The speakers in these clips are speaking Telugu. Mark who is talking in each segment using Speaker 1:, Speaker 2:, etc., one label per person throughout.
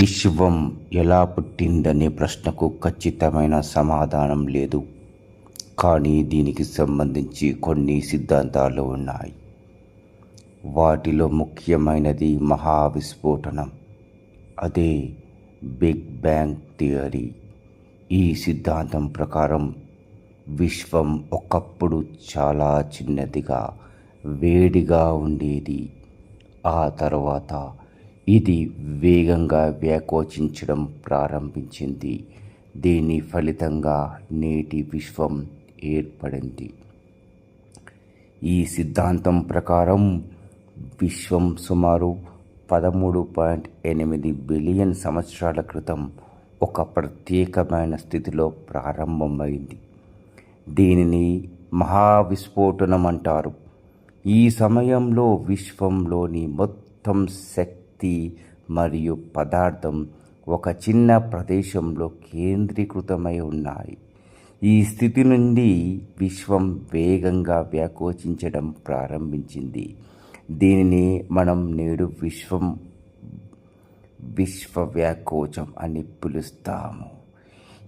Speaker 1: విశ్వం ఎలా పుట్టిందనే ప్రశ్నకు ఖచ్చితమైన సమాధానం లేదు. కానీ దీనికి సంబంధించి కొన్ని సిద్ధాంతాలు ఉన్నాయి. వాటిలో ముఖ్యమైనది మహావిస్ఫోటనం అదే బిగ్ బ్యాంగ్ థియరీ. ఈ సిద్ధాంతం ప్రకారం విశ్వం ఒకప్పుడు చాలా చిన్నదిగా వేడిగా ఉండేది. ఆ తర్వాత ఇది వేగంగా వ్యాకోచించడం ప్రారంభించింది. దీని ఫలితంగా నేటి విశ్వం ఏర్పడింది. ఈ సిద్ధాంతం ప్రకారం విశ్వం సుమారు పదమూడు పాయింట్ ఎనిమిది బిలియన్ సంవత్సరాల క్రితం ఒక ప్రత్యేకమైన స్థితిలో ప్రారంభమైంది. దీనిని మహావిస్ఫోటనం అంటారు ఈ సమయంలో విశ్వంలోని మొత్తం శక్తి మరియు పదార్థం ఒక చిన్న ప్రదేశంలో కేంద్రీకృతమై ఉన్నాయి. ఈ స్థితి నుండి విశ్వం వేగంగా వ్యాకోచించడం ప్రారంభించింది. దీనిని మనం నేడు విశ్వం విశ్వ వ్యాకోచం అని పిలుస్తాము.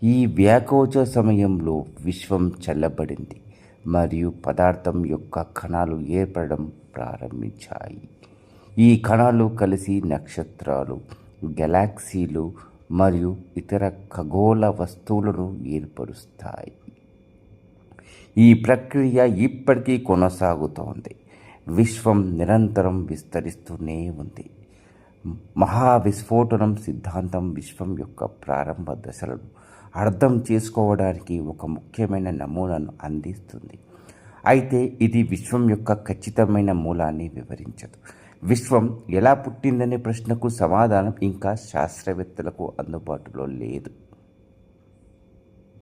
Speaker 1: ఈ వ్యాకోచ సమయంలో విశ్వం చల్లబడింది మరియు పదార్థం యొక్క కణాలు ఏర్పడడం ప్రారంభించాయి. ఈ కణాలు కలిసి నక్షత్రాలు గెలాక్సీలు మరియు ఇతర ఖగోళ వస్తువులను ఏర్పరుస్తాయి. ఈ ప్రక్రియ ఇప్పటికీ కొనసాగుతోంది. విశ్వం నిరంతరం విస్తరిస్తూనే ఉంది. మహావిస్ఫోటనం సిద్ధాంతం విశ్వం యొక్క ప్రారంభ దశలను అర్థం చేసుకోవడానికి ఒక ముఖ్యమైన నమూనాను అందిస్తుంది. అయితే ఇది విశ్వం యొక్క ఖచ్చితమైన మూలాన్ని వివరించదు. విశ్వం ఎలా పుట్టిందనే ప్రశ్నకు సమాధానం ఇంకా శాస్త్రవేత్తలకు అందుబాటులో లేదు.